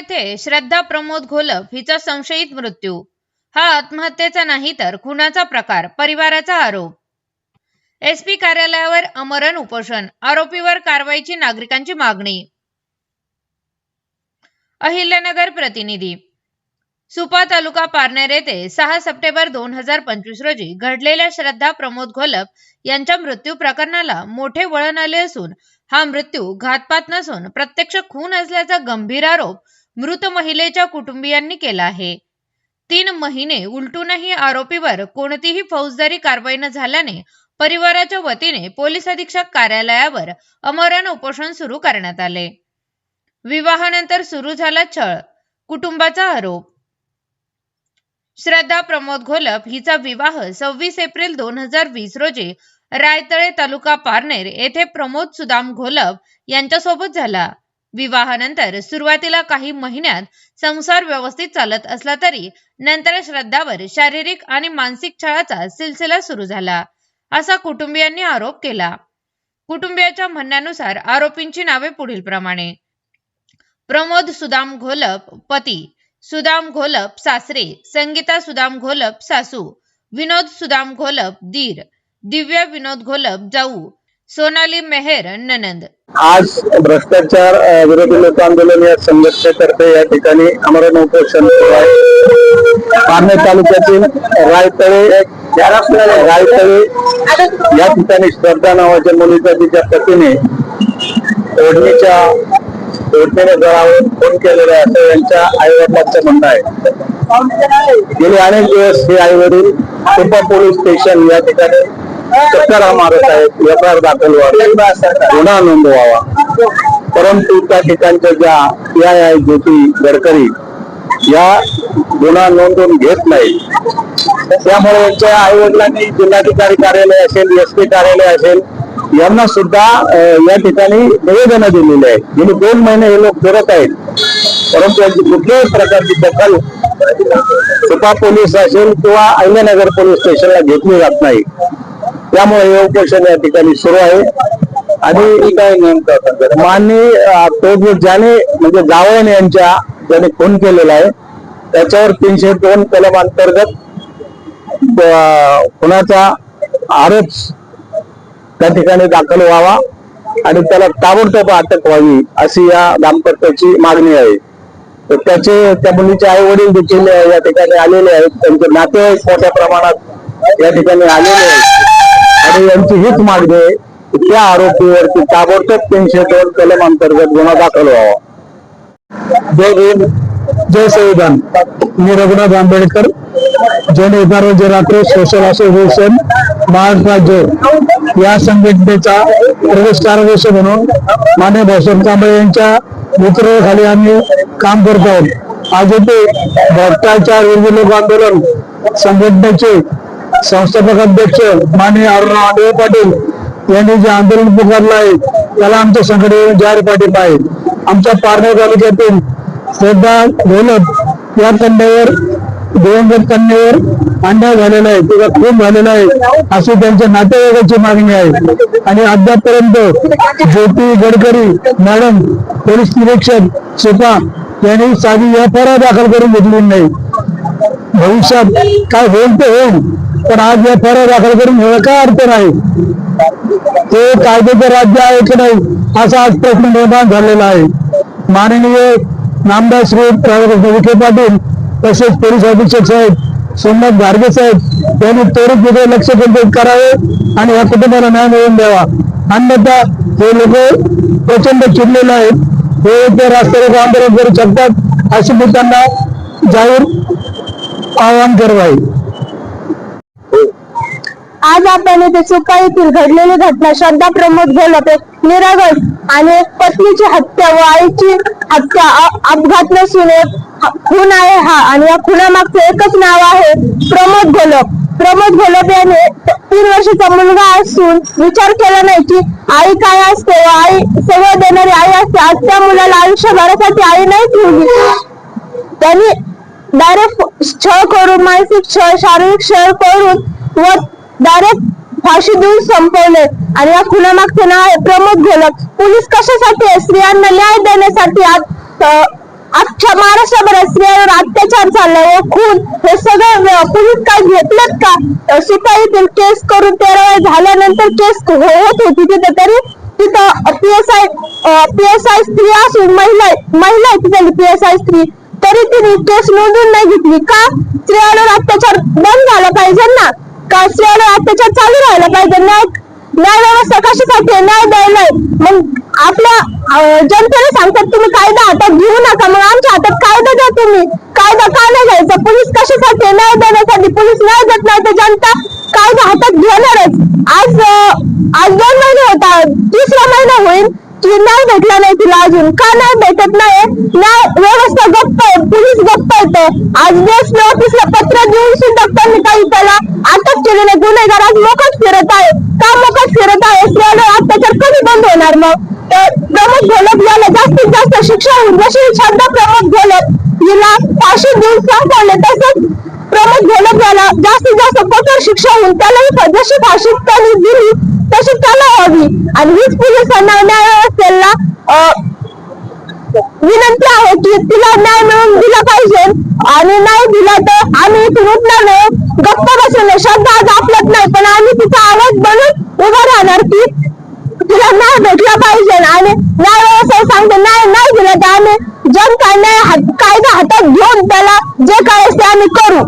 येथे श्रद्धा प्रमोद घोलप हिचा संशयित मृत्यू. हा आत्महत्येचा नाही तर खुनाचा प्रकार परिवाराचा आरोप. एसपी कार्यालयावर अमरण उपोषण आरोपीवर कारवाईची नागरिकांची मागणी. अहिल्यानगर प्रतिनिधी. सुपा तालुका पारनेर येथे सहा सप्टेंबर दोन हजार पंचवीस रोजी घडलेल्या श्रद्धा प्रमोद घोलप यांच्या मृत्यू प्रकरणाला मोठे वळण आले असून हा मृत्यू घातपात नसून प्रत्यक्ष खून असल्याचा गंभीर आरोप मृत महिलेच्या कुटुंबियांनी केला आहे. तीन महिने उलटूनही आरोपीवर कोणतीही फौजदारी कारवाई न झाल्याने परिवाराच्या वतीने पोलीस अधीक्षक कार्यालयावर अमरण उपोषण सुरू करण्यात आले. विवाहानंतर सुरू झाला छळ कुटुंबाचा आरोप. श्रद्धा प्रमोद घोलप हिचा विवाह सव्वीस एप्रिल दोन हजार वीस रोजी रायतळे तालुका पारनेर येथे प्रमोद सुदाम घोलप यांच्यासोबत झाला. विवाहानंतर सुरुवातीला काही महिन्यात संसार व्यवस्थित चालत असला तरी नंतर श्रद्धावर शारीरिक आणि मानसिक छळाचा सिलसिला सुरू झाला असा कुटुंबियांनी आरोप केला. कुटुंबियाच्या म्हणण्यानुसार आरोपींची नावे पुढील प्रमाणे. प्रमोद सुदाम घोलप पती सुदाम घोलप सासरे संगीता सुदाम घोलप सासू विनोद सुदाम घोलप दीर दिव्या विनोद घोलप जाऊ सोनाली मेहर ननंद. आज भ्रष्टाचार विरोधी लोक आंदोलन या संघर्ष करते या ठिकाणी अमरण उपोषण सुरू तालुक्यातील रायतळे रायतळे या ठिकाणी श्रद्धा नावाच्या मुलीचा तिच्या पतीने ओढणीच्या ओढणीने गळावर फोन केलेला आहे असं यांच्या आई वडिलांचं म्हणणं आहे. गेले अनेक दिवस हे आई वडील पोलीस स्टेशन या ठिकाणी चक्कर मारत आहेत एफ आय आर दाखल व्हावा गुन्हा नोंदवावा. परंतु त्या ठिकाणच्या ज्या P I I Jyoti Gadkari या गुन्हा नोंदवून घेत नाही. त्यामुळे यांच्या आई वडिलांनी जिल्हाधिकारी कार्यालय असेल एस पी कार्यालय असेल यांना सुद्धा या ठिकाणी निवेदन दिलेली आहे. गेले दोन महिने हे लोक फिरत आहेत. परंतु यांची कुठल्याही प्रकारची दखल सुपा पोलीस असेल किंवा अहिल्यानगर पोलीस स्टेशनला घेतली जात नाही. त्यामुळे हे उपोषण या ठिकाणी सुरू आहे. आणि काय नेमकं माननी अ, तो ज्याने म्हणजे जावळण यांच्या ज्याने खून केलेला आहे त्याच्यावर तीनशे दोन कलम अंतर्गत खुनाचा आरोप त्या ठिकाणी दाखल व्हावा आणि त्याला ताबडतोब अटक व्हावी अशी या दाम्पत्याची मागणी आहे. तर त्याचे त्या मुलीचे आई वडील देखील या ठिकाणी आलेले आहेत. त्यांचे नातेवाईक मोठ्या प्रमाणात या ठिकाणी आलेले आहेत. आणि यांची हीच मागणी आहे की त्या आरोपीवरती ताबडतोब तीनशे दोन कलम अंतर्गत गुन्हा दाखल व्हावा. जय भीम जय संविधान. मी रघुनाथ आंबेडकर जन एकारोग्य रात्र सोशल असोसिएशन महाराष्ट्र राज्य. या संघटनेचा प्रदेश कार्याध्यक्ष म्हणून मान्य भाऊसाहेब कांबळे यांच्या नेतृत्वाखाली आम्ही काम करत आहोत. आज येथे भ्रष्टाचार विरोधी लोक आंदोलन संघटनेचे संस्थापक अध्यक्ष माननीय अरुणा आंधळे पाटील यांनी जे आंदोलन पुकारलं आहे त्याला आमच्या संघटनेने जाहीर पाठिंबा आहे. आमच्या पारनेर तालुक्यातील श्रद्धा घोलप या कन्यावर दिवंगत कन्यावर अन्याय झालेला आहे किंवा खून झालेला आहे अशी त्यांच्या नातेवाईकाची मागणी आहे. आणि अद्यापपर्यंत ज्योती गडकरी मॅडम पोलीस निरीक्षक सुपा यांनी साधी एफ आर दाखल करून घेतली नाही. भविष्यात काय होईल ते होईल. पण आज या आर दाखल करून घेणं काय अर्थ नाही. ते कायद्याचं राज्य आहे की नाही असा आज प्रश्न निर्माण झालेला आहे. माननीय नामदार श्री राधाकृष्ण विखे पाटील तसेच पोलीस अधीक्षक साहेब सोमनाथ गार्गे साहेब यांनी त्वरित तिथे लक्ष केंद्रित करावे आणि या कुटुंबाला न्याय मिळवून द्यावा. अन्यथा हे लोक प्रचंड चिडलेले आहेत. हे ते रस्त्यावर आंदोलन करू शकतात अशी मी त्यांना जाहीर आवाहन करत आहे ते चुकाईतील घडलेली घटना श्रद्धा प्रमोद घोलप एक निरागस आणि एक पत्नीची हत्या व आईची हत्या अपघात नसून एक खून आहे हा. आणि या खुनामागचं एकच नाव आहे प्रमोद घोलप प्रमोद घोलप याने तीन वर्षाचा मुलगा असून विचार केला नाही की आई काय असते व आई सगळं देणारी आई असते. आज त्या मुलाला आयुष्यभरासाठी आई नाही ठेवली त्यांनी डायरेक्ट छळ करून मानसिक छळ शारीरिक छळ करून व डायरेक्ट फाशी देऊन संपवले. आणि या खुनामागचे नाव आहे प्रमोद घोलक पोलीस कशासाठी स्त्रियांना न्याय देण्यासाठी आज आजच्या महाराष्ट्रभरात स्त्रियांवर अत्याचार चालला व हो, खून. हे सगळं पोलीस काय घेतलेत का? शिपाईतील केस करून तेरा वेळ झाल्यानंतर केस होत होती तिथे तरी? तिथं पीएसआय पीएसआय स्त्री असून महिला महिला आहे एस पीएसआय स्त्री. तरी तिने केस नोंदवून नाही घेतली का? स्त्रियांवर अत्याचार बंद झाला पाहिजे ना. का स्त्रियांवर अत्याचार चालू राहिला पाहिजे. न्याय न्याय व्यवस्था कशासाठी न्याय द्यायला मग आपल्या जनतेला सांगतात तुम्ही कायदा हातात घेऊ नका. मग आमच्या हातात कायदा द्या तुम्ही. कायदा का नाही घ्यायचा? पोलीस कशासाठी न्याय देण्यासाठी. पोलीस न्याय देत नाही तर जनता कायदा हातात घेणारच. आज दोन महिने होता तिसरा महिना होईल की न्याय भेटला नाही तिला अजून. का नाही भेटत नाही न्याय व्यवस्था गप्प आहे पोलीस गप्प येते आज डीएसपी ऑफिसला पत्र देऊन सुद्धा त्यांनी काही त्याला अटक केली नाही. गुन्हेगार आज मोकट फिरत आहे. का मोकट फिरत आहे? स्त्रियांवर अत्याचार कधी बंद होणार मग? तर प्रमोद घोलप याला जास्तीत जास्त शिक्षा होईल जशी श्रद्धा प्रमोद घोलप हिला फाशी देऊन संपवले तसंच प्रमोद घोलप याला जास्तीत जास्त कठोर शिक्षा होईल त्यालाही जशी फाशी त्यांनी दिली तशी त्याला हवी. आणि हीच पोलिसांना न्याय व्यवस्थेला विनंती आहे की तिला न्याय मिळून दिला पाहिजे. आणि नाही दिला तर आम्ही इथून उठणार नाही. गप्प बसून शब्द श्रद्धा आज आपलत नाही. पण आम्ही तिचा आवाज बनून उभा राहणार की तिला न्याय भेटला पाहिजे. आणि न्याय व्यवसाय सांगते न्याय नाही दिला तर आम्ही जनता न्याय कायदा हातात घेऊन त्याला जे काय असते आम्ही करू.